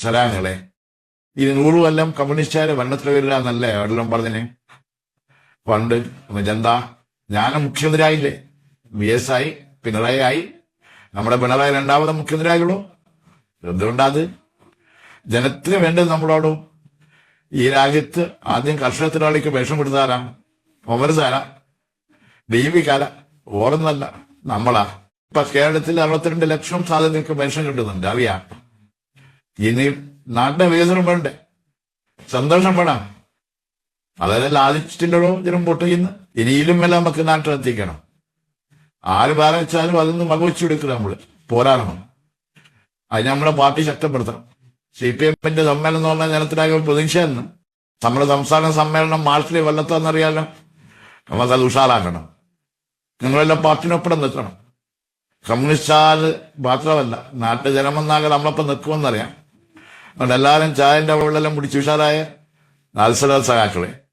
സലാങ്ങളെ ഇത് നൂറ് കൊല്ലം കമ്മ്യൂണിസ്റ്റുകാര് ഭരണത്തിൽ വരില്ല എന്നല്ലേ എവിടെല്ലാം പറഞ്ഞിന്. പണ്ട് എന്താ ഞാനും മുഖ്യമന്ത്രിയായില്ലേ? വി എസ് ആയി പിണറായി ആയി. നമ്മുടെ പിണറായി രണ്ടാമത് മുഖ്യമന്ത്രിയായുള്ളൂ. എന്തുകൊണ്ടാത്? ജനത്തിന് വേണ്ടത് നമ്മളോട്. ഈ രാജ്യത്ത് ആദ്യം കർഷക തൊഴിലാളിക്ക് വിഷം കൊടുത്താരാണ് ഒമർസാര ദൈവികാല ഓർന്നല്ല നമ്മളാ. ഇപ്പൊ കേരളത്തിൽ അറുപത്തിരണ്ട് ലക്ഷം സാധ്യതയ്ക്ക് പെൻഷൻ കിട്ടുന്നുണ്ട്. അറിയാം. ഇനി നാടിന്റെ വികസനം വേണ്ടേ സന്തോഷം വേണം. അതായത് ലാദിച്ചിട്ടുണ്ടോ ഇതിനും ചെയ്യുന്നു ഇനിയിലും എല്ലാം നമുക്ക് നാട്ടിലെത്തിക്കണം ആര് ബാധിച്ചാലും അതൊന്ന് മകവച്ചെടുക്കുക നമ്മൾ പോരാടണം. അത് നമ്മളെ പാർട്ടി ശക്തപ്പെടുത്തണം. സി പി എമ്മിന്റെ സമ്മേളനം എന്ന് പറഞ്ഞാൽ ജനത്തിനാകെ പ്രതീക്ഷയെന്ന് നമ്മുടെ സംസ്ഥാന സമ്മേളനം മാർച്ചിലെ വല്ലത്താന്നറിയാലോ? നമുക്കത് ഉഷാറാക്കണം. നിങ്ങളെല്ലാം പാർട്ടിനൊപ്പം നിൽക്കണം. കമ്മ്യൂണിസ്റ്റാർ മാത്രമല്ല നാട്ടിലെ ജനമെന്നാകെ നമ്മളൊപ്പം നിൽക്കുമെന്നറിയാം. അതുകൊണ്ട് എല്ലാവരും ചായന്റെ വെള്ളം കുടിച്ച് ഉഷാറായ. നാൽസലാൽ സഹാക്കളെ